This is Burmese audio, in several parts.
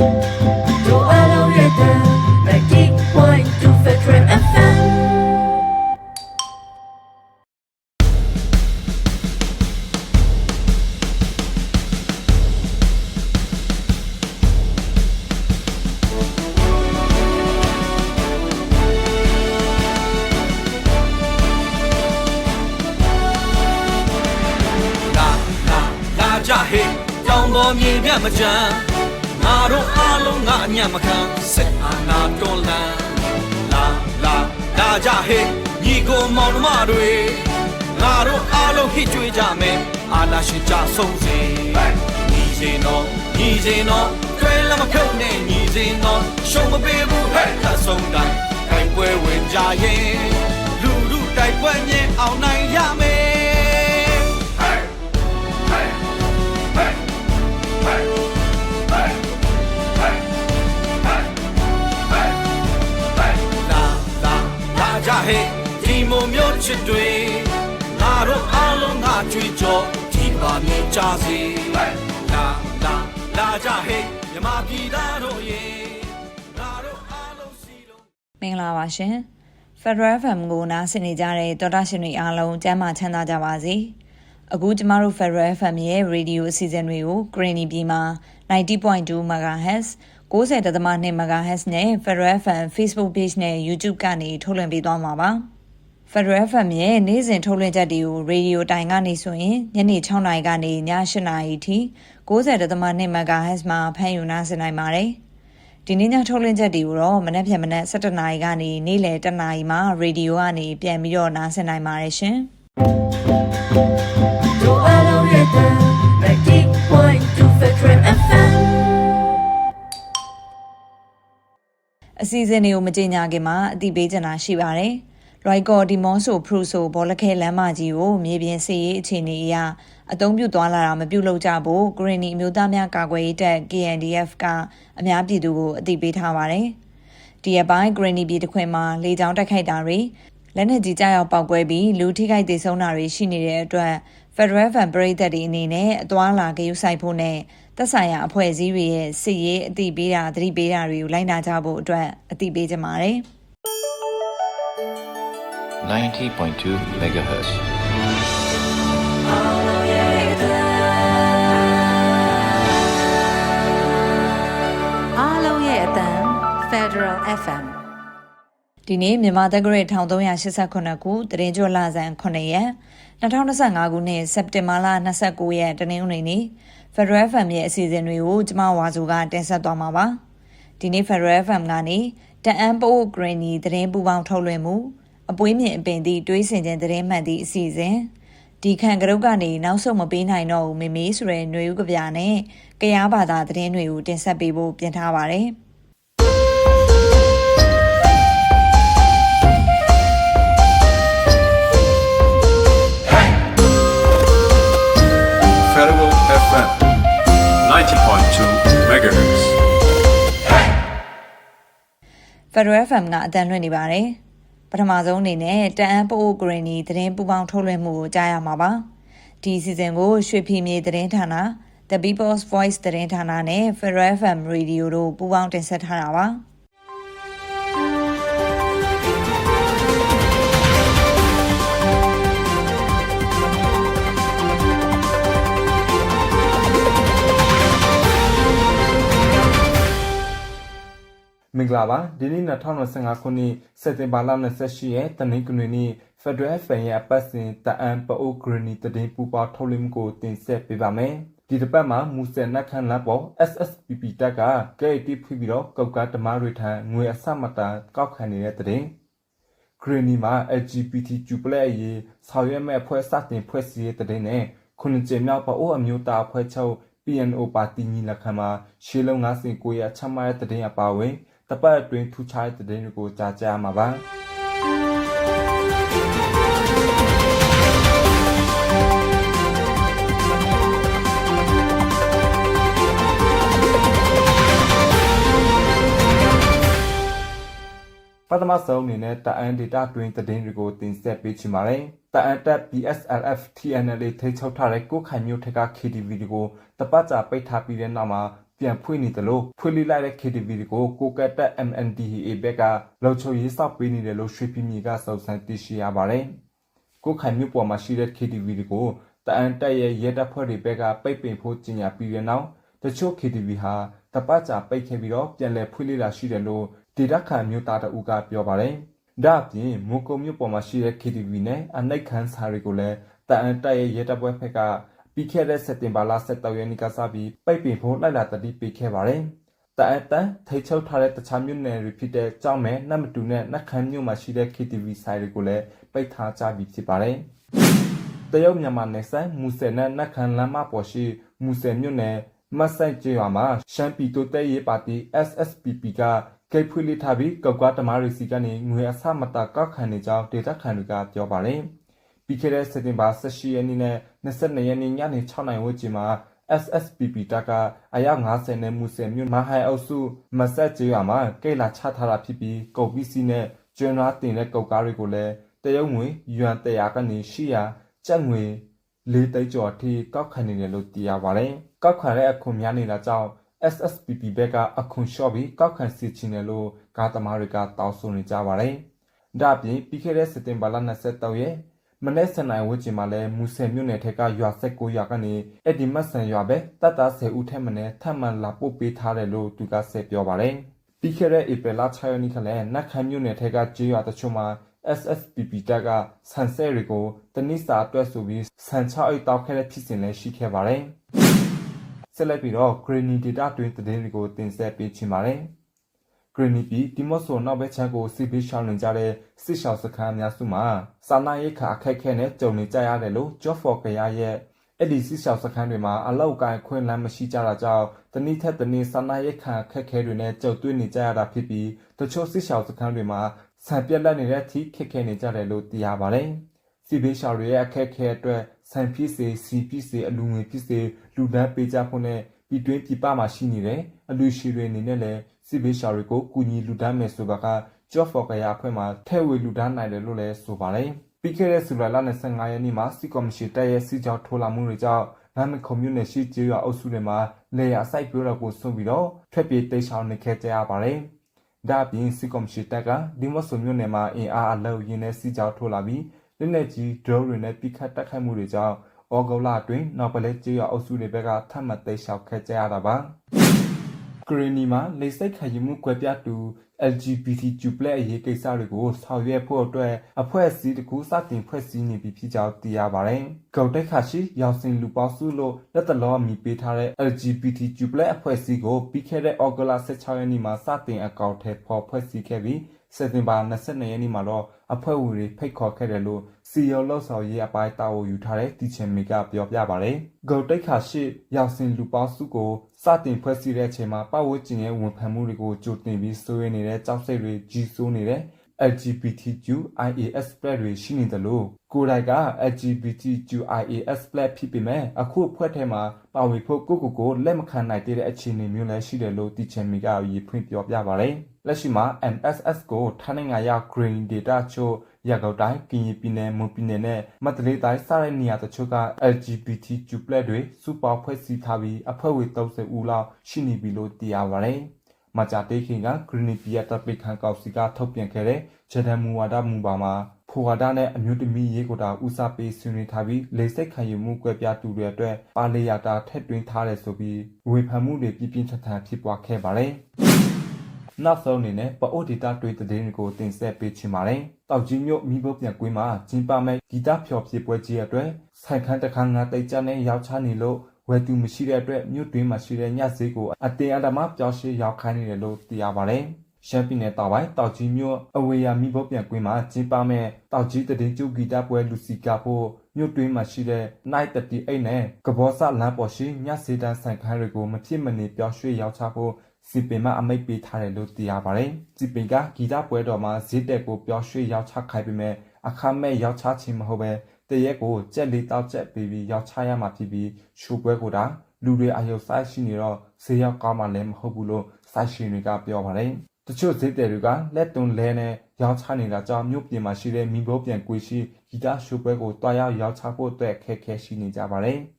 တို့အလုံးရဲ့တန် ပွဲမြင်အောင်နိုင်ရမယ်လာလာလာကြဟဲ့ဒီမုံမျိုးချစ်တွေငါတို့အားလုံးငါကြွေးကြောဒီပါမြင်ကြစေလာလာလာကြဟဲ့မြမပြည်သားတို့ရေငါတို့အားလုံးစီလုံးမင်္ဂလာပါရှင် Federal FM ကိုနားဆင်နေကြတဲ့တော်တာရှင်တွေအားလုံးကျမ်းမာချမ်းသာကြပါစေအခုကျမတို့ Federal FM ရဲ့ Radio အစီအစဉ်တွေကို Greeny ပြည်မှာ90.2 MHz 90.2 MHz နဲ့ Federal FM Facebook Page နဲ့ YouTube ကနေထုတ်လွှင့်ပေးသွားမှာပါ Federal FM ရဲ့နေ့စဉ်ထုတ်လွှင့်ချက်တွေကို Radio တိုင်ကနေဆိုရင်ညနေ6:00နာရီကနေည8:00နာရီထိ90.2 MHz မှာဖမ်းယူနားဆင်နိုင်ပါတယ်။ ဒီနေ့ညထုတ်လွှင့်ချက်တွေကိုတော့မနက်ဖြန်မနက်7:00နာရီကနေနေ့လယ်1:00နာရီမှာရေဒီယိုကနေပြန်ပြီးတော့နားဆင်နိုင်ပါတယ်ရှင်တို့အလုံးရဲ့တန်90.2 Federal FM ။အစီအစဉ်တွေကိုမကြေညာခင်မှာအတိပေးချင်တာရှိပါတယ်။ရိုက်ကော်ဒီမော့ဆိုဖရူဆိုဘောလခဲလမ်းမကြီးကိုမြေပြင်စီရေးအခြေအနေအရ အသုံးပြုသွားလာတာမပြုလုပ်ကြဖို့ဂရင်းနီအမျိုးသားများကာကွယ်ရေးတပ် KNDF ကအများပြည်သူကိုအသိပေးထားပါတယ်။ဒီရက်ပိုင်းဂရင်းနီပြည်တစ်ခွင်မှာလေကြောင်းတိုက်ခိုက်တာတွေလက်နက်ကြီးကြားရောက်ပောက်ကွဲပြီးလူထိခိုက်ဒေဆုံးတာတွေရှိနေတဲ့အတွက် Federal Fan ပရိသတ်တွေအနေနဲ့အသွားအလာဂရုစိုက်ဖို့နဲ့သက်ဆိုင်ရာအဖွဲ့အစည်းတွေရဲ့စစ်ရေးအသိပေးတာသတိပေးတာတွေကိုလိုက်နာကြဖို့အတွက်အသိပေးကြပါတယ်။90.2 megahertz. FM ဒီနေ့မြန်မာတက္ကရာ1389ခုတရင်ကျော်လဆန်9ရက်2025ခုနှစ်စက်တင်ဘာလ29ရက်တနင်္ဂနွေနေ့ Federal FM ရဲ့အစီအစဉ်တွေကိုကျမဝါစုကတင်ဆက်သွားမှာပါဒီနေ့ Federal FM ကနေတအန်ပိုး Granny တရင်ပူပေါင်းထုတ်လွှင့်မှုအပွေးမြင့်အပင်သည့်တွေးဆင်ခြင်းတရင်မှန်သည့်အစီအစဉ်ဒီခန့်ကရုတ်ကနေနောက်ဆုံးမပေးနိုင်တော့ဘူးမေမေဆိုတဲ့ຫນွေဥကပြာနဲ့ကရားဘာသာသတင်းတွေကိုတင်ဆက်ပေးဖို့ပြင်ထားပါတယ် Federal FM ကအတန်လွှင့်နေပါတယ်။ပထမဆုံးအနေနဲ့တအန်ပိုးဂရင်းနီသတင်းပူပေါင်းထုတ်လွှင့်မှုကိုကြားရမှာပါ။ဒီစီစဉ်ကိုရွှေဖီမြေသတင်းဌာန The People's Voice သတင်းဌာနနဲ့ Federal FM Radio တို့ပူးပေါင်းတင်ဆက်ထားတာပါ။။ မင်္ဂလာပါဒီနေ့2025ခုနှစ်စက်တင်ဘာလ28ရက်တနင်္ဂနွေနေ့ Federal FM ရဲ့အပတ်စဉ်တအန်ပအိုဂရနီတည်ပူပါထုတ်လွှင့်မှုကိုတင်ဆက်ပေးပါမယ်။ဒီတစ်ပတ်မှာမူဆယ်နက်ခန်လပ်ပေါ် SSPP တက်ကကဲတီဖွပြီးပြီးတော့ကောက်ကဓမ္မတွေထံငွေအဆမတန်ကောက်ခံနေတဲ့တဲ့ဂရနီမှာ LGBTQ+ အရေးဆောင်ရွက်မဲ့အဖွဲ့စတင်ဖွဲ့စည်းတဲ့တဲ့နဲ့ခုနှစ်ကျင်းမြောက်ပအိုအမျိုးသားအဖွဲ့ချုပ် PNO ပါတီညီလက်ခံမှာရှေးလုံး59ရက်ချမှတ်တဲ့တဲ့အပါအဝင် တပတ်အတွင်းထူးခြားတဲ့တဲ့တွေကိုကြားကြရမှာပါပထမဆုံးအနေနဲ့တအန်ဒေတာတွင်သတင်းတွေကိုတင်ဆက်ပေးချင်ပါတယ်။တအန်တက် PSLF TNL ထိချုပ်ထားတဲ့ကိုခိုင်မျိုးထက်က KTV တွေကိုတပတ်ကြာပိတ်ထားပြီးတဲ့နောက်မှာ ပြန်ဖွင့်နေတယ်လို့ဖွင့်လိလိုက်တဲ့ KTV တွေကိုကိုကတ်တက် MNDAA ဘက်ကလောက်ချုပ်ရေးဆောက်ပေးနေတယ်လို့ရွှေပြည်မြေကစုံစမ်းသိရှိရပါတယ်။ကိုခိုင်မြို့ပေါ်မှာရှိတဲ့ KTV တွေကိုတအန်တက်ရဲ့ရဲတပ်ဖွဲ့တွေဘက်ကပိတ်ပင်ဖို့ကြီးညာပြီးတဲ့နောက်တချို့ KTV ဟာတပတ်ကြာပိတ်ခဲ့ပြီးတော့ပြန်လည်ဖွင့်လှစ်လာရှိတယ်လို့ဒေတာခန်မြို့သားတအူးကပြောပါတယ်။ဒါ့အပြင်မုံကုံမြို့ပေါ်မှာရှိတဲ့ KTV နဲ့အနိုင်ခန်းစာတွေကိုလည်းတအန်တက်ရဲ့ရဲတပ်ဖွဲ့ဘက်က ပြီးခဲ့တဲ့စက်တင်ဘာလ17ရက်နေ့ကစပြီးပိတ်ပင်ဖို့လိုက်လာတတိပေးခဲ့ပါတယ်။တအတန်ထိတ်ချုပ်ထားတဲ့တခြားမြို့နယ်တွေဖြစ်တဲ့ကြောင်းမဲနတ်မတူနဲ့နတ်ခမ်းမြို့မှာရှိတဲ့ KTV ဆိုင်တွေကိုလည်းပိတ်ထားကြပြီဖြစ်ပါတယ်။တရုတ်မြန်မာနယ်စပ်မူဆယ်နဲ့နတ်ခမ်းလမ်းမပေါ်ရှိမူဆယ်မြို့နယ်မတ်ဆိုင်ကျေးရွာမှာရှမ်းပြည်တိုးတက်ရေးပါတီ SSPP ကဂိတ်ဖွင့်လှစ်ထားပြီးကောက်ကွာတမားရီစီကနေငွေအဆမတကောက်ခံနေကြောင်းဒေတာခန်တွေကပြောပါတယ်။ ပြီးခဲ့တဲ့စက်တင်ဘာ18ရက်နေ့နဲ့22ရက်နေ့ညနေ6နာရီဝန်းကျင်မှာ SSPP တပ်ကအယောက်90နဲ့မူဆယ်မြို့မဟိုင်အုပ်စုမဆက်ကျေးရွာမှာကိတ်လာချထားတာဖြစ်ပြီးကုန်ပစ္စည်းနဲ့ကျွန်းသားတင်တဲ့ကုန်ကားတွေကိုလည်းတရုတ်ငွေယွမ်100ကနေ800ကျပ်ငွေလေးသိန်းကျော်အထိကောက်ခံနေတယ်လို့သိရပါတယ်။ကောက်ခံတဲ့အခွန်များနေတာကြောင့် SSPP ဘက်ကအခွန်လျှော့ပြီးကောက်ခံစီချင်တယ်လို့ကားသမားတွေကတောင်းဆိုနေကြပါတယ်။ဒါ့အပြင်ပြီးခဲ့တဲ့စက်တင်ဘာလ23ရက် မနေ့စနိုင်ဝန်းကျင်မှာလဲမူဆယ်မြို့နယ်ထက်ကရွာ16ရွာကနေအဲ့ဒီမတ်ဆန်ရွာပဲတပ်သား10ဦးထက်မင်းထပ်မံလာပို့ပေးထားတယ်လို့သူကဆက်ပြောပါတယ်။ပြီးခဲ့တဲ့ဧပြီလ6ရက်နေ့ကလည်းနတ်ခမ်းမြို့နယ်ထက်ကကျေးရွာတချို့မှာ SSPP တပ်ကဆန်ဆဲတွေကိုတနစ်စာအတွက်ဆိုပြီးဆန်6အိတ်တောက်ခဲ့တဲ့ဖြစ်စဉ်လည်းရှိခဲ့ပါတယ်။ဆက်လက်ပြီးတော့ Granny Data တွင်သတင်းတွေကိုတင်ဆက်ပေးချင်ပါတယ်။ Granny ပြည်ဒီမော့ဆိုနောက်ဘက်ချမ်းကိုစစ်ပေးရှောင်းနေကြတဲ့စစ်ရှောင်းစခန်းအများစုမှာစာနာရေးခါအခက်ခဲနဲ့ကြုံနေကြရတယ်လို့ Job for Kaya ရဲ့အဲ့ဒီစစ်ရှောင်းစခန်းတွေမှာအလောက်ကိုင်းခွင့်လမ်းမရှိကြတာကြောင့်တနည်းထက်တနည်းစာနာရေးခါအခက်ခဲတွေနဲ့ကြုံတွေ့နေကြရတာဖြစ်ပြီးတချို့စစ်ရှောင်းစခန်းတွေမှာဆံပြက်လက်နေတဲ့အထိခက်ခဲနေကြတယ်လို့သိရပါတယ်။စစ်ဘေးရှောင်တွေရဲ့အခက်ခဲအတွက်ဆံဖြစ်စေစီဖြစ်စေအလူငွေဖြစ်စေလူဒန်းပေးကြဖို့နဲ့ပြည်တွင်းပြည်ပမှာရှိနေတဲ့အလူရှိတွေအနေနဲ့လည်း စစ်ဘေးရှောင်တွေကိုကူညီလူဒန်းမယ်ဆိုပါက Job for Kaya အဖွဲ့မှာထဲ့ဝေလူဒန်းနိုင်တယ်လို့လည်းဆိုပါတယ်။ပြီးခဲ့တဲ့ဇူလိုင်လ25ရက်နေ့မှာစစ်ကော်မရှင်တပ်ရဲ့စစ်ကြောင်းထိုးလာမှုတွေကြောင့်နမ်မကွန်မြူနတီရှိကျေးရွာအုပ်စုတွေမှာလေယာစိုက်ပြိုးတော့ကိုဆုံးပြီးတော့ထွက်ပြေးတိတ်ဆောင်နေခဲ့ကြရပါတယ်။ဒါ့အပြင်စစ်ကော်မရှင်တပ်ကဒီမော့ဆိုမြို့နယ်မှာအင်အားအလုံးရင်းနဲ့စစ်ကြောင်းထိုးလာပြီးလက်နက်ကြီးဒရုန်းတွေနဲ့ပိခတ်တိုက်ခိုက်မှုတွေကြောင့်ဩဂုတ်လအတွင်းနောက်ပလဲကျေးရွာအုပ်စုတွေဘက်ကထပ်မံတိတ်ဆောင်ခဲ့ကြရတာပါ။ ဂရီနီမှာလေစိတ်ခံယူမှုကွဲပြားသူ LGBTQ+ အရေးကိစ္စတွေကိုဆောင်ရွက်ဖို့အတွက်အဖွဲ့အစည်းတစ်ခုစတင်ဖွဲ့စည်းနေပြီဖြစ်ကြောင်းသိရပါတယ်။ဂုတ်တက်ခါရှိရောင်စင်လူပေါင်းစုလို့လက်တလောအမည်ပေးထားတဲ့ LGBTQ+ အဖွဲ့အစည်းကိုပြီးခဲ့တဲ့ဩဂုတ်လ16ရက်နေ့မှာစတင်အကောင့်ထဲပေါ်ဖွဲ့စည်းခဲ့ပြီးစက်တင်ဘာ22ရက်နေ့မှာတော့အဖွဲ့ဝင်တွေဖိတ်ခေါ်ခဲ့တယ်လို့စီယောလောက်ဆောင်ရေးအပိုင်းတာဝန်ယူထားတဲ့တီချင်မီကပြောပြပါတယ်။ဂုတ်တိတ်ခါရှိရောက်စင်လူပေါင်းစုကိုစ တင်ဖွဲ့စည်းတဲ့အချိန်မှာပတ်ဝန်းကျင်ရဲ့ဝန်ခံမှုတွေကိုကြိုတင်ပြီးစိုးရိမ်နေတဲ့ကြောက်စိတ်တွေကြီးစိုးနေတဲ့ LGBTQIAS+ တွေရှိနေတယ်လို့ကိုယ်တိုင်က LGBTQIAS+ ဖြစ်ပေမဲ့အခုအဖွဲ့ထဲမှာပါဝင်ဖို့ကိုကိုကိုလက်မခံနိုင်တဲ့အခြေအနေမျိုးလည်းရှိတယ်လို့တီချင်မီကရေးဖွင့်ပြောပြပါတယ်။ လက်ရှိမှာ MSS ကိုထိုင်းနိုင်ငံရောက် Green Data ချို့ရကောက်တိုင်းကရင်ပြည်နယ်မွန်ပြည်နယ်နဲ့မန္တလေးတိုင်းစတဲ့နေရာတချို့က LGBTQ+ တွေစုပေါင်းဖွဲ့စည်းထားပြီးအဖွဲ့ဝင်30ဦးလောက်ရှိနေပြီလို့သိရပါတယ်။မကြတေးခင်က Green Pia တပ်ပိခံကောက်စီကထုတ်ပြန်ခဲ့တဲ့ဂျဒန်မူဝါဒမူပါမှာဖိုဝါဒနဲ့အမျိုးသမီးရေးကိုတာဦးစားပေးဆွေးနွေးထားပြီးလေစိတ်ခံယူမှုကွဲပြားသူတွေအတွက်ပါလေယာတာထက်တွင်းထားတယ်ဆိုပြီးဝေဖန်မှုတွေပြပြင်းထန်ထန်ဖြစ်ပွားခဲ့ပါတယ်။ နောက်ဆုံးအနေနဲ့ပအိုဒေတာတွေတဲ့င်းကိုတင်ဆက်ပေးချင်ပါတယ်။တောက်ကြီးမြို့မိဘပြန်ကွင်းမှာကျင်းပမဲ့ဂီတဖျော်ဖြေပွဲကြီးအတွက်ဆိုင်ခန်းတခန်းငါတိတ်ကြနဲ့ရောက်ချနေလို့ဝယ်သူမရှိတဲ့အတွက်မြို့တွင်းမှာရှိတဲ့ညဈေးကိုအတင်အဓမ္မပြောင်းရွှေ့ရောက်ခိုင်းနေတယ်လို့သိရပါတယ်။ရှမ်းပြည်နယ်တောင်ပိုင်းတောက်ကြီးမြို့အဝေးရမိဘပြန်ကွင်းမှာကျင်းပမဲ့တောက်ကြီးတည်ကျုပ်ဂီတပွဲလူစီကဖို့မြို့တွင်းမှာရှိတဲ့ Night 38နဲ့ကဘောဆလမ်းပေါ်ရှိညစေတန်းဆိုင်ခန်းတွေကိုမဖြစ်မနေပြောင်းရွှေ့ရောက်ချဖို့ စီပင်မအမိတ်ပေးထားတယ်လို့သိရပါတယ်။စီပင်ကဂီတပွဲတော်မှာဈေးတက်ကိုပြောင်းရွှေ့ရောက်ချခိုင်းပေမဲ့အခမဲ့ရောက်ချခြင်းမဟုတ်ပဲတရက်ကိုကြက်လေးတောက်ကြက်ပြီးပြီးရောက်ချရမှာဖြစ်ပြီးရှူပွဲကိုတာလူတွေအယုတ်ဆိုင်ရှိနေတော့ဈေးရောက်ကောင်းမှလည်းမဟုတ်ဘူးလို့စိုက်ရှင်တွေကပြောပါတယ်။တချို့ဈေးတယ်တွေကလက်သွန်လဲနဲ့ရောက်ချနေတာကြောင့်မြို့ပြင်မှာရှိတဲ့မိဘပြန်ကွေရှိဂီတရှူပွဲကိုတွားရောက်ရောက်ချဖို့အတွက်ခက်ခဲရှိနေကြပါတယ်။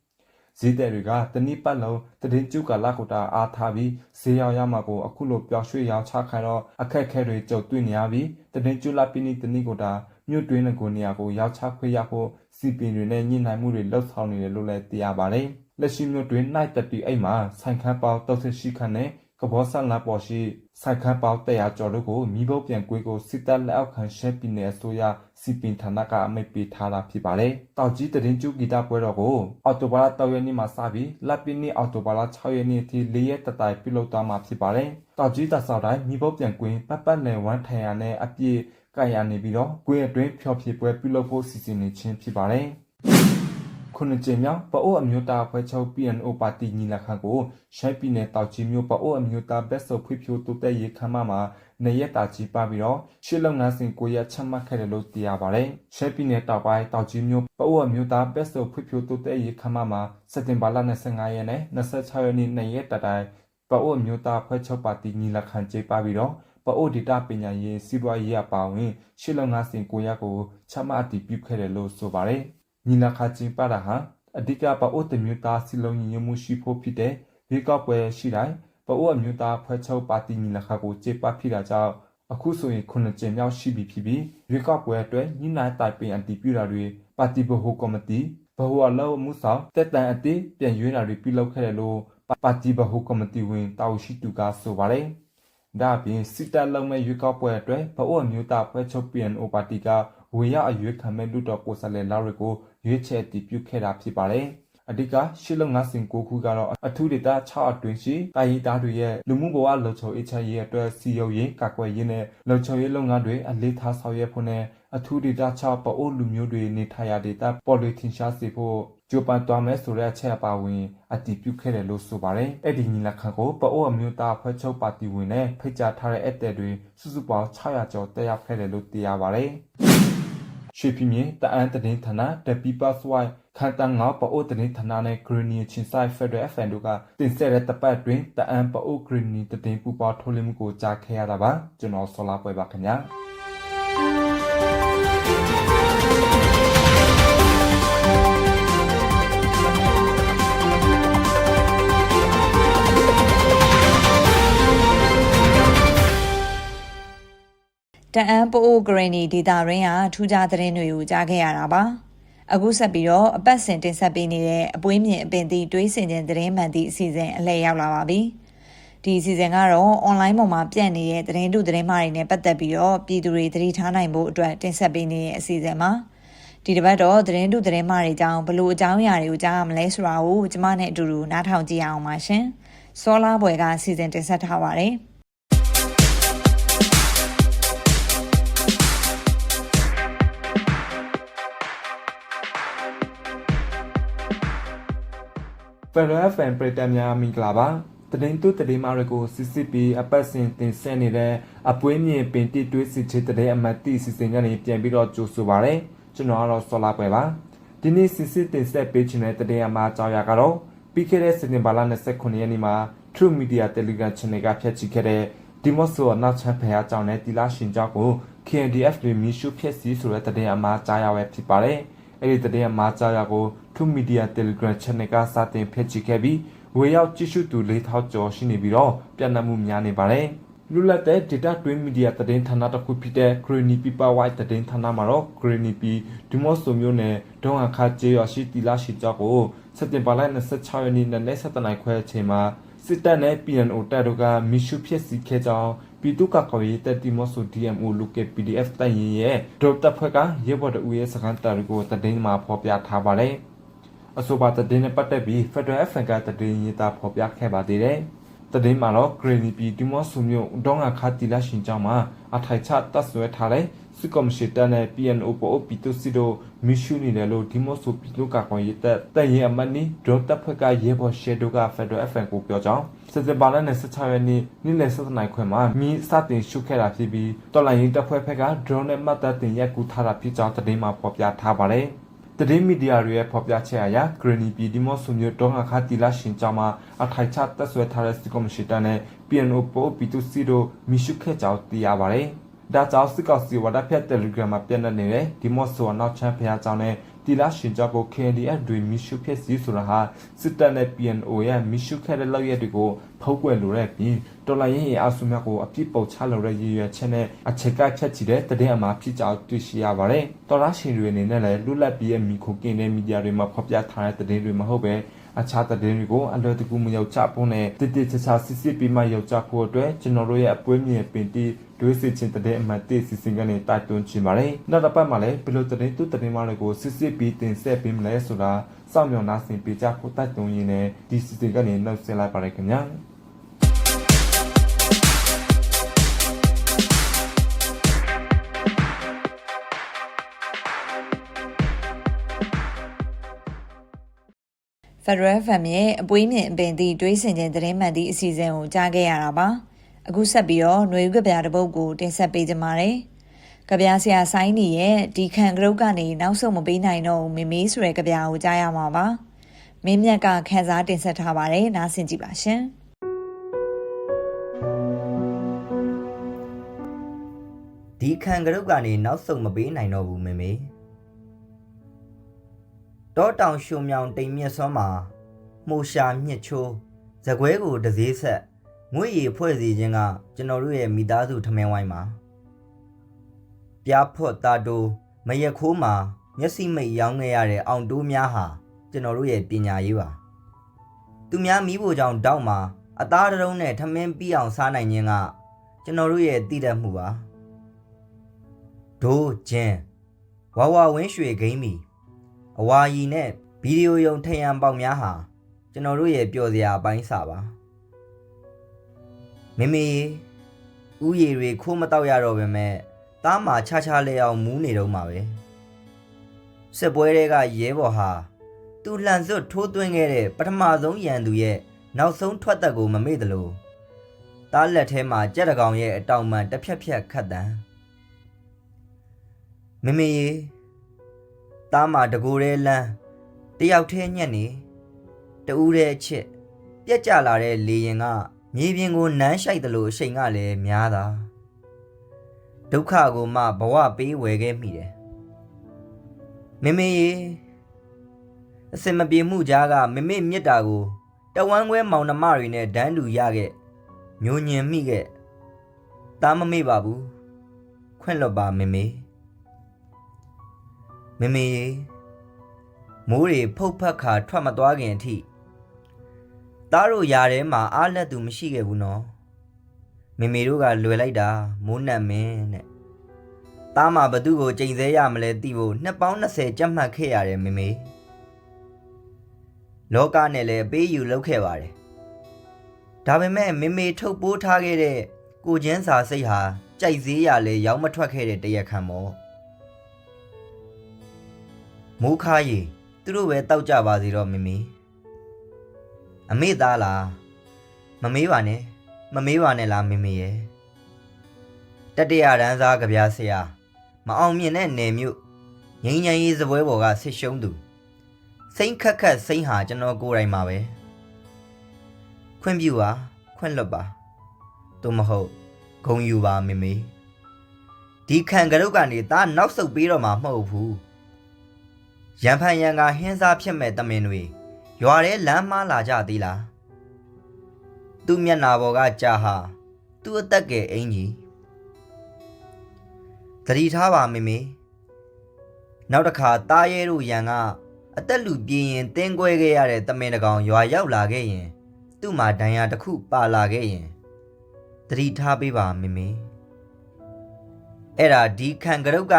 ဈေးတဲ့တွေကတနည်းပတ်လုံးတည်င်းကျုကာလာကိုတာအားထားပြီးဈေးရောက်ရမှာကိုအခုလိုပျောက်ရွှေ့ရောက်ချခိုင်းတော့အခက်အခဲတွေကြုံတွေ့နေရပြီးတည်င်းကျုလာပိနိတနည်းကိုတာမြို့တွင်းကိုနေရာကိုရောက်ချခွေရဖို့စီပင်တွေနဲ့ညှိနှိုင်းမှုတွေလှုပ်ဆောင်နေတယ်လို့လည်းသိရပါတယ်လက်ရှိမြို့တွင်းနိုင်တတီအိမ်မှာဆိုင်ခန်းပေါင်း38ခန်းနဲ့ကဘောဆန်လာပေါ်ရှိဆိုင်ခန်းပေါင်း100ကျော်တို့ကိုမိဘပြန်ကွေးကိုစစ်တပ်လက်အောက်ခံရှက်ပြည်နယ်အစိုးရ စီပင်ဌာနကအမိတ်ပေးထားတာဖြစ်ပါတယ်။တောက်ကြီးတရင်ကျူဂီတာပွဲတော်ကိုအော်တိုဘာလ3ရက်နေ့မှာစပြီးလက်ပင်းနေ့အော်တိုဘာလ6ရက်နေ့အထိ၄ရက်တတိုင်ပြုလုပ်သွားမှာဖြစ်ပါတယ်။တောက်ကြီးတဆောက်တိုင်းမိဘပြန်ကွင်းပတ်ပတ်နယ်ဝမ်းထန်ရနဲ့အပြည့်ကရနေပြီးတော့ကွင်းအတွင်းဖျော်ဖြေပွဲပြုလုပ်ဖို့စီစဉ်နေခြင်းဖြစ်ပါတယ်။ခုနှစ်ကြိမ်မြောက်ပအိုးအမျိုးသားဖွဲ့ချုပ် PNO ပါတီညီလာခံကိုရှမ်းပြည်နယ်တောက်ကြီးမြို့ပအိုးအမျိုးသားဘက်ဆုပ်ဖွံ့ဖြိုးတိုးတက်ရေးခမ်းမမှာ နေရက်တာကြီးပါပြီးတော့ရှစ်လုပ်ငန်းစဉ်ကိုရက်ချမှတ်ခဲ့တယ်လို့သိရပါတယ်။ရှမ်းပြည်နယ်တောက်ပိုင်းတောက်ကြီးမြို့ပအိုးအမျိုးသားဘက်ဆုပ်ဖွံ့ဖြိုးတိုးတက်ရေးခမ်းမမှာစက်တင်ဘာလ25ရက်နဲ့26ရက်နေ့နေ့ရက်တတိုင်ပအိုးအမျိုးသားဖွဲ့ချုပ်ပါတီညီလာခံကျင်းပပြီးတော့ပအိုဒေတာပညာရေးစီးပွားရေးအပါအဝင်ရှစ်လုံငါးစင်ကိုရက်ကိုချမှတ်အတည်ပြုခဲ့တယ်လို့ဆိုပါတယ်။ညီလာခံကျင်းပတာဟာအဓိကပအိုတမျိုးသားစီလုံးညီညွတ်မှုရှိဖို့ဖြစ်တဲ့ရွေးကောက်ပွဲရှိတိုင်း ပအိုအမျိုးသားဖွဲ့ချုပ်ပါတီညီလာခံကိုကျင်းပဖြစ်တာကြောင့်အခုဆိုရင်ခုနှစ်ကြိမ်မြောက်ရှိပြီဖြစ်ပြီးရွေးကောက်ပွဲအတွက်ညီနိုင်တိုင်ပင်အတည်ပြုတာတွေပါတီဗဟိုကော်မတီဗဟိုအလုပ်မှုဆောင်တက်တန်အတည်ပြန်ရွေးတာတွေပြုလုပ်ခဲ့တယ်လို့ပါတီဗဟိုကော်မတီဝင်တာဝန်ရှိသူကဆိုပါတယ်။ဒါအပြင်စစ်တပ်လုံးမဲ့ရွေးကောက်ပွဲအတွက်ဗအိုအမျိုးသားဖွဲ့ချုပ် PNO ပါတီကဝေရအရွေးခံမဲ့လူတော်ကိုယ်စားလှယ်လောက်တွေကိုရွေးချယ်တည်ပြုခဲ့တာဖြစ်ပါတယ်။ အဓိကရှစ်လုံငါစင်ကိုခုကတော့အထူးဒေတာ6အတွင်းရှိတိုင်းရင်းသားတွေရဲ့လူမှုဘဝလုံခြုံရေးချရေးအတွက်စီယုံရေးကာကွယ်ရေးနဲ့လုံခြုံရေးလုပ်ငန်းတွေအလေးထားဆောင်ရွက်ဖို့နဲ့အထူးဒေတာ6ပအိုးလူမျိုးတွေနေထိုင်ရာဒေတာပေါ်လီထင်ရှားစေဖို့ကြိုးပမ်းသွားမယ်ဆိုတဲ့အချက်အပါဝင်အတည်ပြုခဲ့တယ်လို့ဆိုပါတယ်။အဲ့ဒီညီလာခံကိုပအိုးအမျိုးသားဖွဲ့ချုပ်ပါတီဝင်နဲ့ဖိတ်ကြားထားတဲ့ဧည့်သည်တွေစုစုပေါင်း600ကျော်တက်ရောက်ခဲ့တယ်လို့သိရပါတယ်။ရွှေပြည်မြေတအန်းတရင်ဌာန The People's Voice ခန်တန်ငေါပအိုတရင်ဌာနနဲ့ Green ချင်းဆိုင် Federal FM တို့ကတင်ဆက်တဲ့တပတ်အတွင်းတအန်းပအို Green တည်ပူပေါထုတ်လွှင့်မှုကိုကြားခဲ့ရတာပါကျွန်တော်ဆောလာပွဲပါခင်ဗျာတအန်ပိုအိုဂရနီဒေတာရင်းကထူးခြားသတင်းတွေကိုကြားခဲ့ရတာပါ အခုဆက်ပြီးတော့အပတ်စဉ်တင်ဆက်ပေးနေတဲ့အပွေးမြင့်အပင်သီးတွေးဆင်ခြင်းသတင်းမှန်သည့်အစီအစဉ်အလှည့်ရောက်လာပါပြီဒီအစီအစဉ်ကတော့ online ပေါ်မှာပြန့်နေတဲ့သတင်းတုသတင်းမှားတွေနဲ့ပတ်သက်ပြီးတော့ပြည်သူတွေသတိထားနိုင်ဖို့အတွက်တင်ဆက်ပေးနေတဲ့အစီအစဉ်မှာဒီတစ်ပတ်တော့သတင်းတုသတင်းမှားတွေကြောင့်ဘလို့အကြောင်းအရာတွေကိုကြားရမလဲဆိုတာကိုကျမနဲ့အတူတူနားထောင်ကြည့်အောင်ပါရှင်စောလားဘွယ်ကအစီအစဉ်တင်ဆက်ထားပါတယ် Federal FM ပြည်တများမင်္ဂလာပါတရင်သူတရင်မာတွေကိုစစ်စစ်ပြီးအပတ်စဉ်တင်ဆက်နေတဲ့အပွေးမြင့်ပင်တိတွေးစစ်ချေတဲ့အမတ်တိစီစဉ်ကနေပြန်ပြီးတော့ကြိုဆိုပါရစေကျွန်တော်ကတော့ဆောလာပွဲပါဒီနေ့စစ်စစ်တင်ဆက်ပေးချင်တဲ့တရင်အမှာကြောင်းရကတော့ပြီးခဲ့တဲ့စက်တင်ဘာလ29ရက်နေ့မှာ True Media Telegram Channel ကဖျက်ချခဲ့တဲ့ဒီမော့ဆိုအနောက်ချမ်းဖရာကြောင့်နဲ့တီလာရှင်ကြောင့်ကို KNDF တွေမီရှုဖျက်ဆီးဆိုတဲ့တရင်အမှာကြားရဝဲဖြစ်ပါတယ် အဲ့ဒီတည်းအမှားကြားရကို True Media Telegram Channel ကစတင်ဖျက်ချခဲ့ပြီးဝေရောက်ကြည့်ရှုသူ4000ကျော်ရှိနေပြီးတော့ပြန့်နှံ့မှုများနေပါတယ်။လူလက်တဲ့ Data Twin Media တည်င်းဌာနတစ်ခုဖြစ်တဲ့ Greeny People White တည်င်းဌာနမှာတော့ Greeny P ဒီမော့ဆိုမျိုးနဲ့ဒေါန်အခါကျေးရရှိတီလာရှိကြောက်ကိုစက်တင်ဘာလ26ရက်နေ့နဲ့7နိုင်ခွဲအချိန်မှာစစ်တပ်နဲ့ PNO တပ်တို့ကမီရှုဖြစ်စီခဲ့ကြောင်း ပြည်သူ့ကကော်ရေးတက်တီမော့ဆို DMO လူကေ PDF တိုင်ရင်ရဲ့ဒုတပ်ဖွဲ့ကရဲဘော်တို့ရဲ့စကန်တာကိုတည်င်းမှာဖော်ပြထားပါတယ်အဆိုပါတည်င်းနဲ့ပတ်သက်ပြီး Federal FM ကတည်င်းရေးသားဖော်ပြခဲ့ပါသေးတယ်တည်င်းမှာတော့ Greeny P ဒီမော့ဆိုမျိုးဒေါန်အခါတီလာရှင်ကြောင်းမှာအထိုက်ချတပ်ဆွဲထားတဲ့ စစ်ကော်မရှင်တန်းနဲ့ PNO ပိုပီတိုစီတို့မီရှူနေတယ်လို့ဒီမော့ဆိုပြည်သူ့ကကော်ရေးတက်တက်ရင်အမတ်နီဒုတပ်ဖွဲ့ကရဲဘော်ရှေတို့က Federal FM ကိုပြောကြောင်းစက်တင်ဘာလ26ရက်နေ့နေ့လယ်7:00နာရီခွဲမှာမိစတင်ရှုခဲ့တာဖြစ်ပြီးတော်လိုင်းရင်တပ်ဖွဲ့ဖက်က drone နဲ့မှတ်သားတင်ရက်ကူထားတာဖြစ်ကြောင်းသတင်းမှာဖော်ပြထားပါတယ်။သတင်းမီဒီယာတွေရဲ့ဖော်ပြချက်အရ Greeny P ဒီမော့ဆိုမျိုးတောင်းအခါတီလာရှင်ကြောင်းမှာအထိုက်ချတက်ဆွဲထားတဲ့စစ်ကော်မရှင်တန်းနဲ့ PNO ပိုပီတူစီတို့မီရှုခဲ့ကြောင်းသိရပါတယ်။ ဒါကြောင့်စစ်ကောက်စီဝါဒဖြတ် Telegram မှာပြန့်နှံ့နေတဲ့ဒီမော့ဆိုအနောက်ချမ်းဖျားကြောင်းနဲ့တီလာရှင်ကြောက်ကို KNDF တွေမီရှုဖြစ်စီဆိုတာဟာစစ်တပ်နဲ့ PNO ရဲ့မီရှုခဲ့တဲ့လောက်ရက်တွေကိုဖောက်ကွယ်လိုတဲ့ပြီးတော်လိုင်းရင်အဆုမြတ်ကိုအပြစ်ပုတ်ချလိုတဲ့ရည်ရွယ်ချက်နဲ့အချက်ကဖြတ်ချီတဲ့တည်အမှာဖြစ်ကြောင်းတွေ့ရှိရပါတယ်တော်လားရှင်တွေအနေနဲ့လည်းလွတ်လပ်ပြီးရဲ့မီခိုကင်းတဲ့မီဒီယာတွေမှာဖော်ပြထားတဲ့သတင်းတွေမဟုတ်ပဲ အခြားသတင်းတွေကိုအလွယ်တကူမရောက်ချဖို့နဲ့တည်တည်ချာချာစစ်စစ်ပြီးမှရောက်ချဖို့အတွက်ကျွန်တော်တို့ရဲ့အပွဲမြင်ပင်တီတွေးစစ်ချင်းတဲ့အမှတ်တစ်စီစဉ်ကနေတိုက်တွန်းချင်ပါတယ်။နောက်တစ်ပတ်မှာလည်းဘယ်လိုသတင်းသူသတင်းမှတွေကိုစစ်စစ်ပြီးတင်ဆက်ပေးမလဲဆိုတာစောင့်မျှော်နှားဆင်ပေးကြဖို့တိုက်တွန်းရင်းနဲ့ဒီစီစဉ်ကနေနောက်ဆက်လိုက်ပါရခင်ဗျာ။ Federal FM ရဲ့အပွေးမြင့်အပင်သည့်တွေးဆင်ခြင်းသတင်းမှန်သည့်အစီအစဉ်ကိုကြားခဲ့ရတာပါအခုဆက်ပြီးတော့ຫນွေဥကပြတစ်ပုတ်ကိုတင်ဆက်ပေးကြပါမယ်ကြပြဆရာဆိုင်းနီရဲ့ဒီခံကရုတ်ကနေနောက်ဆုံးမပေးနိုင်တော့ဘူးမေမေးဆိုတဲ့ကြပြကိုကြားရမှာပါမင်းမြတ်ကခန်းစားတင်ဆက်ထားပါတယ်နားဆင်ကြည့်ပါရှင်ဒီခံကရုတ်ကနေနောက်ဆုံးမပေးနိုင်တော့ဘူးမေမေ တောတောင်ရှုံမြောင်တိမ်မြက်စွမ်းမှာမှုရှာမြစ်ချိုးဇကွဲကိုတစည်းဆက်ငွေရည်ဖွဲ့စည်းခြင်းကကျွန်တော်တို့ရဲ့မိသားစုထမင်းဝိုင်းမှာပြားဖွတ်တာတိုမရက်ခိုးမှာမျက်စိမိတ်ရောင်းခဲ့ရတဲ့အောင်တိုးများဟာကျွန်တော်တို့ရဲ့ပညာရေးပါသူများမိဖို့ကြောင့်တောက်မှာအသားတစ်လုံးနဲ့ထမင်းပြီးအောင်စားနိုင်ခြင်းကကျွန်တော်တို့ရဲ့တည်တတ်မှုပါဒိုးကျင်းဝါဝဝင်းရွှေဂိမ်းမီ အဝါရီနဲ့ဗီဒီယိုယုံထရန်ပေါက်များဟာကျွန်တော်တို့ရဲ့ပျော်စရာအပိုင်းစာပါမမေဥယေတွေခိုးမတော့ရတော့ပဲမဲ့တားမှာခြားခြားလဲအောင်မူးနေတော့မှာပဲစစ်ပွဲတွေကရဲဘော်ဟာသူလှန်စွတ်ထိုးသွင်းခဲ့တဲ့ပထမဆုံးရန်သူရဲ့နောက်ဆုံးထွက်သက်ကိုမမေ့တယ်လို့တားလက်ထဲမှာကြက်တကောင်ရဲ့အတောင်မှန်တစ်ဖြက်ဖြက်ခတ်တန်းမမေရေ တားမှာတကိုယ်ရဲလန်းတယောက်တည်းညက်နေတူးတဲ့အချစ်ပြက်ကြလာတဲ့လေရင်ကမြေပြင်ကိုနမ်းရှိုက်တယ်လို့အချိန်ကလည်းများတာဒုက္ခကိုမှဘဝပေးဝယ်ခဲ့မိတယ်မမေရေအစင်မပြေမှုကြားကမမေမြစ်တာကိုတဝမ်းခွဲမောင်နှမတွေနဲ့ဒန်းတူရခဲ့မျိုးညင်မိခဲ့တားမမေ့ပါဘူးခွင့်လွတ်ပါမမေ မမေရေမိုးတွေဖုတ်ဖက်ခါထွက်မသွားခင်အထိသားတို့ຢာထဲမှာအားလက်သူမရှိခဲ့ဘူးနော်မမေတို့ကလွယ်လိုက်တာမိုးနတ်မင်းတဲ့သားမှာဘသူ့ကိုချိန်ဆရမလဲသိဖို့နှစ်ပေါင်း20ကြက်မှတ်ခဲ့ရတယ်မမေလောကနဲ့လည်းအပေးယူလုပ်ခဲ့ပါတယ်ဒါပေမဲ့မမေထုတ်ပိုးထားခဲ့တဲ့ကိုချင်းစာစိတ်ဟာကြိုက်စေးရလဲရောက်မထွက်ခဲ့တဲ့တရက်ခံမော မိုးခါရီသူတို့ပဲတောက်ကြပါစေတော့မမေအမေသားလားမမေးပါနဲ့မမေးပါနဲ့လားမမေရဲ့တတရရန်စားကြပြားဆရာမအောင်မြင်တဲ့နယ်မြို့ငိမ့်ညံရေးစပွဲပေါ်ကဆစ်ရှုံးသူစိမ့်ခက်ခက်စိမ့်ဟာကျွန်တော်ကိုယ်တိုင်မှာပဲခွင့်ပြုပါခွင့်လွတ်ပါသို့မဟုတ်ဂုံယူပါမမေဒီခံကရုတ်ကနေသားနောက်ဆုတ်ပေးတော့မှာမဟုတ်ဘူး ရန်ဖန်ရန်ကဟင်းစားဖြစ်မဲ့တမင်တွေရွာထဲလမ်းမားလာကြသေးလားသူ့မျက်နာပေါ်ကကြာဟာသူ့အသက်ကယ်အင်ကြီးသတိထားပါမေမေနောက်တစ်ခါတားရဲတို့ရန်ကအသက်လူပြင်းရင်တင်းကွဲခဲ့ရတဲ့တမင်တကောင်ရွာရောက်လာခဲ့ရင် သူ့မှာဒဏ်ရာတစ်ခုပါလာခဲ့ရင်သတိထားပေးပါမေမေအဲ့ဒါဒီခံကရုတ်က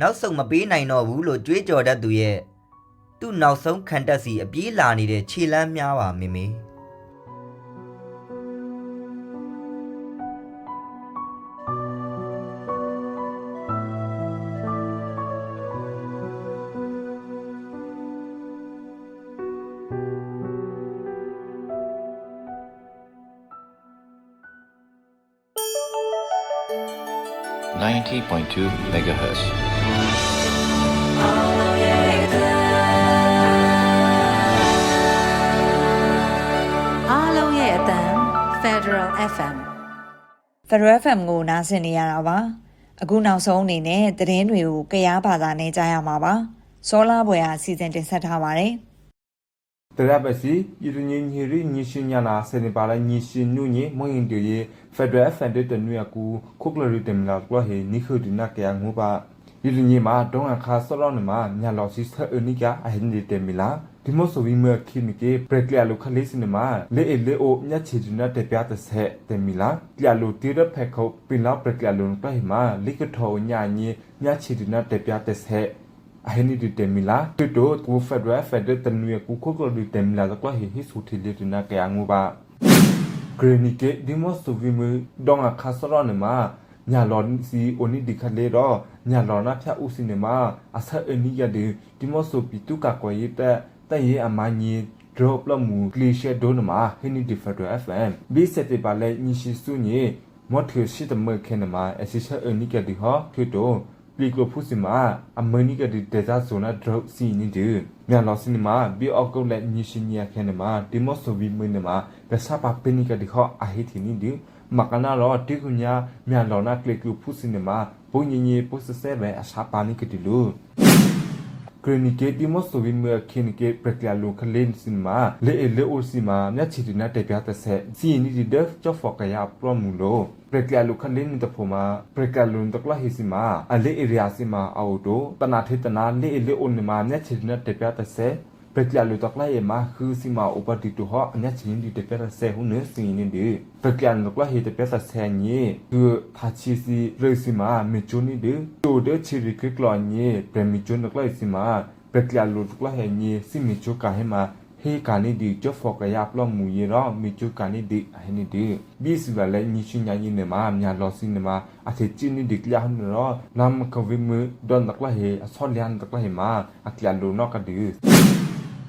နောက်ဆုံးမပေးနိုင်တော့ဘူးလို့ကြွေးကြော်တတ်သူရဲ့သူ့နောက်ဆုံးခံတက်စီအပြေးလာနေတဲ့ခြေလမ်းများပါမေမေ90.2 megahertz. ။ အားလုံးရဲ့အတန် Federal FM Federal FM ကိုနားဆင်နေရတာပါအခုနောက်ဆုံးအနေနဲ့သတင်းတွေကိုကြရားဘာသာနဲ့ကြားရမှာပါစောလာပွဲအားအစီအစဉ်တင်ဆက်ထားပါတယ်။တရပစီယရင်းညင်ညရီညရှင်ညာနာစေနေပါလာညရှင်နုညမွင်တူရီဖက်ဒရယ်ဖန်တဲ့တနွေကူခုကလရီတမလာကွာဟေနိခုဒီနာကရငူပါ ယရင်းညမှာဒေါငါခါဆောလောနမှာညာလော်စီသအနိကအဟင်ဒီတမီလာဒီမိုဆိုဝီမခိနိကေပရက်လျာလိုခလေးစနမှာလေအလေအိုညချီဒနာတပြတ်တဲ့တမီလာလျာလိုတီရဖက်ခုပင်လာပရက်လျာလိုတိုင်မှာလိကထောညာညညချီဒနာတပြတ်တဲ့အဟနိဒီတမီလာတူတိုကူဖက်ဒရယ်ဖက်တဲ့တနွေကူခုကလရီတမီလာကွာဟေဟိဆူတီလီဒနာကရငူပါဂရနီကေဒီမော့ဆိုဗီမဒေါငါခါစရနမ ညာလော်စီအိုနီဒီခလေတော့ညာလော်နာဖျာဥစီနေမအဆအနီရဒီဒီမော့ဆိုပီတုကကွယ်ရတဲ့တဲ့ရအမညီ drop လမှုကလီရှေဒိုနမဟိနီဒီဖက်ဒရယ် FM ဘီစက်တေပါလေညရှိစုညေမော့ထရှိတမခဲနမအစီရှာအနီကဒီဟာထွတိုပလီကလိုဖုစီမာအမနီကဒီဒေဇာဇိုနာ drop စီနီဒီမြန်လောစီနီမာဘီအောက်ကုတ်လက်ညရှိညာခဲနမဒီမော့ဆိုဗီမနမဘဆာပါပနီကဒီဟာအဟိတီနီဒီ မကနာရောတိကုညာမြန်လောနာကလီကလိုဖုစီနီမာဘုံညင်ညေပုစဆဲပဲအစာပါနီကဒီလူကရနီကေဒီမော့ဆိုဗီမခင်ကေပရက်လလိုခလင်းစင်မာလေအလေအိုစီမာမြတ်ချီဒီနာတေပြတဲ့ဆက်စီနီဒီဒက်ချော့ဖော်ကရပရမူလိုပရက်လလိုခလင်းတဖိုမာပရက်ကလွန်တကလဟီစီမာအလေအရီယာစီမာအော်တိုတနာထေတနာလေအလေအိုနီမာမြတ်ချီဒီနာတေပြတဲ့ဆက် ပက်ကလလူတကလာယမခူစီမာဥပတိတူဟအညချင်းဒီတပရဆေဟုနစင်းနေဒီပက်ကလနကလာဟေတပရဆေညေသူသာချီစီရေစီမာမေချိုနီဒီတိုဒချီရီကကလောညေပရမီချိုနကလာစီမာပက်ကလလူတကလာဟေညေစီမီချိုကာဟေမာဟေကာနီဒီကျော်ဖော်ကရပလမှုရေရောမီချိုကာနီဒီအဟနီဒီဘီစဗလဲညရှိညာညနေမှာမြာလောစီနေမှာအထေချီနီဒီကလဟန်ရောနမ်ကဝိမဒွန်တကလာဟေအဆောလျန်တကလာဟေမာအကလလူနောကဒီ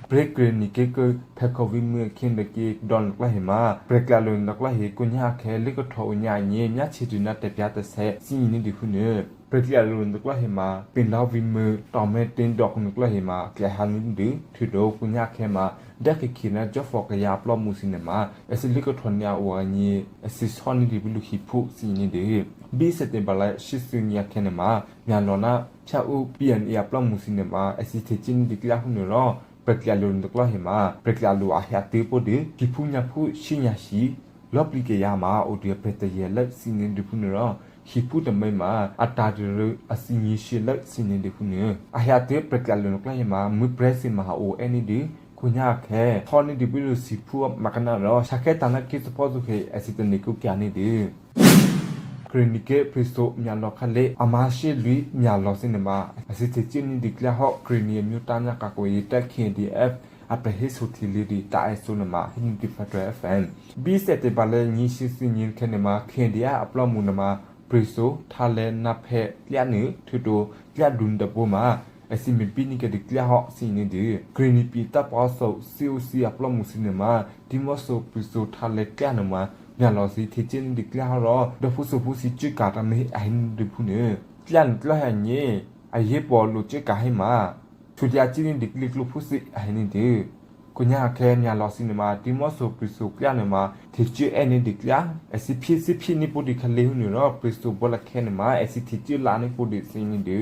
break green ni ke ko phekovi mu khin de ki don kla he ma break la lun kla he kunya khe li ko tho nya nye nya chi du na te pya te se si ni di khu ne break la lun kla he ma pin law vi mu to me tin dok nu kla he ma kle han ni di thu do kunya khe ma da ke ki na jo fo ka ya plo mu si ne ma esi li ko thon nya wa ni esi son ni di bu lu hi phu si ni de bi se te bala shi su nya khe ne ma nya lo na ဖြတ်ဦး PNA ပလမှုစီနေမှာအစီတေချင်းဒီကလာဟုနေ ရောပက်ကလလူန်တကလဟေမာပက်ကလလူအဟယာတေပိုဒီကိဖူညာဖူရှိညာရှိလော့ပလီကေယာမာအိုဒီပက်တယေလက်စီနင်ဒီဖူနရောဟီဖူတမေမာအတာဒရအစီနီရှိလက်စီနင်ဒီဖူနအဟယာတေပက်ကလလူန်ကလဟေမာမူပရက်စီမာအိုအန်နီဒီခုညာခဲခေါနီဒီဘီလူစီဖူမကနာရောရှာခဲတနကိစပေါ်သူခေအစီတနီကုကျန်နီဒီကရနီကေပရစ်တိုမြာလောခလေအမရှိ လူမြာလောစင်နမအစစ်ချင်နီဒီကလာဟော့ကရနီမြူတနာကကိုယတက်ခင်ဒီအက်အပဟိဆုတီလီဒီတာအဆုနမဟင်ဒီဖတ်ရဖန်ဘီစက်တေပါလေညရှိစညင်ခဲနမခင်ဒီအအပလောမူနမပရိဆိုထာလေနဖဲလျာနီထူတိုလျာဒွန်ဒပိုမာအစီမီပီနီကဒီကလဟော့စီနေဒီဂရီနီပီတပ်ပေါ်ဆောစီအိုစီအပလောမူစီနမဒီမောဆိုပရိဆိုထာလေကနမ ညာလောစီတီချင်းဒီကလာရောဒဖုဆုဖုစီချီကာတမေအဟင်ဒီဖုနေကျန်ကလဟညေအယေပေါ်လူချီကာဟိမာသူကြချင်းဒီကလိကလူဖုစီအဟင်ဒီကုညာခဲညာလောစီနမဒီမောဆိုပရိဆိုကလနမတီချီအန်ဒီကလာအစီဖီစီဖီနိပုဒီခလေဟူနေရောပရိဆိုဘလခဲနမအစီတီချီလာနိပုဒီစင်းနေဒီ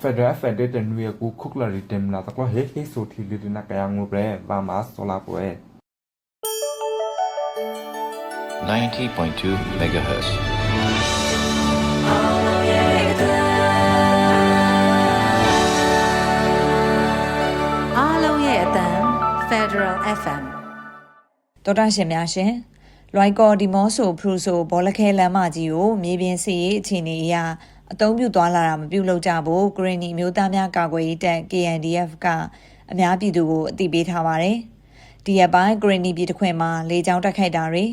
Federal Federal တနွေကူခုကလရီတမ်လာတကဟေဟေဆိုတီလီဒနာကယငုဘရဲဘာမဆောလာပွဲ 90.2 megahertz. ။အားလုံးရဲ့အတန် Federal FM တော်တာရှင်များရှင်လွိုက်ကော်ဒီမော့ဆိုဖရူဆိုဘောလခဲလမ်းမကြီးကိုမြေပြင်စီရေးအခြေအနေအရအသုံးပြုသွားလာတာမပြုလုပ်ကြဖို့ဂရင်းနီမျိုးသားများကာကွယ်ရေးတပ် KNDF ကအများပြည်သူကိုအသိပေးထားပါတယ်။ဒီရက်ပိုင်းဂရင်းနီပြည်တစ်ခွင်မှာလေကြောင်းတိုက်ခိုက်တာတွေ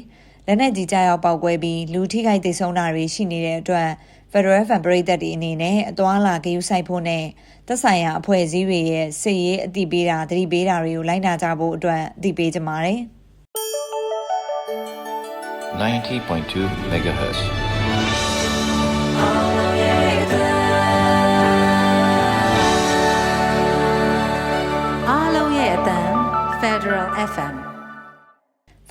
လက်နက်ကြီးကြားရောက်ပောက်ကွဲပြီးလူထိခိုက်ဒေဆုံးတာတွေရှိနေတဲ့အတွက် Federal Fan ပြည်သက်တွေအနေနဲ့အသွားအလာဂရုစိုက်ဖို့နဲ့သက်ဆိုင်ရာအဖွဲ့အစည်းတွေရဲ့စစ်ရေးအသိပေးတာသတိပေးတာတွေကိုလိုက်နာကြဖို့အတွက်အသိပေးကြပါတယ်။90.2 megahertz. အားလုံးရဲ့အတန် Federal FM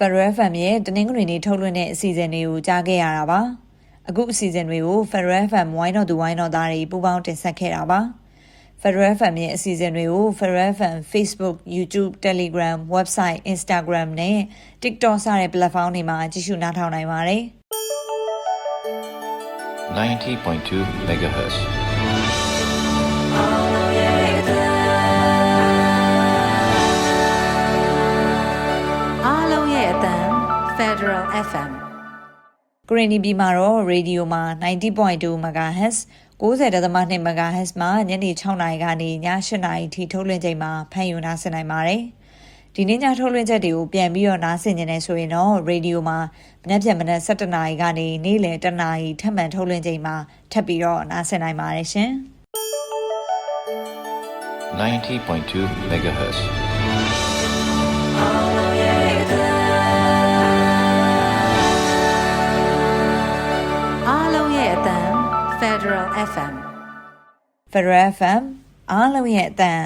Federal FM ရဲ့တနင်္ဂနွေနေ့ထုတ်လွှင့်တဲ့အစီအစဉ်တွေကိုကြားခဲ့ရတာပါ။အခုအစီအစဉ်တွေကို Federal FM ဝိုင်းတော်သူဝိုင်းတော်သားတွေပူးပေါင်းတင်ဆက်ခဲ့တာပါ။ Federal FM ရဲ့အစီအစဉ်တွေကို Federal FM Facebook, YouTube, Telegram, Website, Instagram နဲ့ TikTok စတဲ့ platform တွေမှာကြည့်ရှုနားထောင်နိုင်ပါတယ်။90.2 megahertz. Federal FM ဂရင်းနီပြည်မှာတော့ရေဒီယိုမှာ90.2 MHz 90.2 MHz မှာညနေ6နာရီကနေည8နာရီထိထုတ်လွှင့်ချိန်မှာဖန်ယူနာဆင်နိုင်ပါတယ်။ဒီနေ့ညထုတ်လွှင့်ချက်တွေကိုပြန်ပြီးတော့နားဆင်နေတယ်ဆိုရင်တော့ရေဒီယိုမှာမနေ့ပြန်မနေ့7နာရီကနေနေ့လယ်1နာရီထပ်မံထုတ်လွှင့်ချိန်မှာထပ်ပြီးတော့နားဆင်နိုင်ပါတယ်ရှင်။90.2 megahertz. Federal FM Federal FM အားလုံးရဲ့အတန်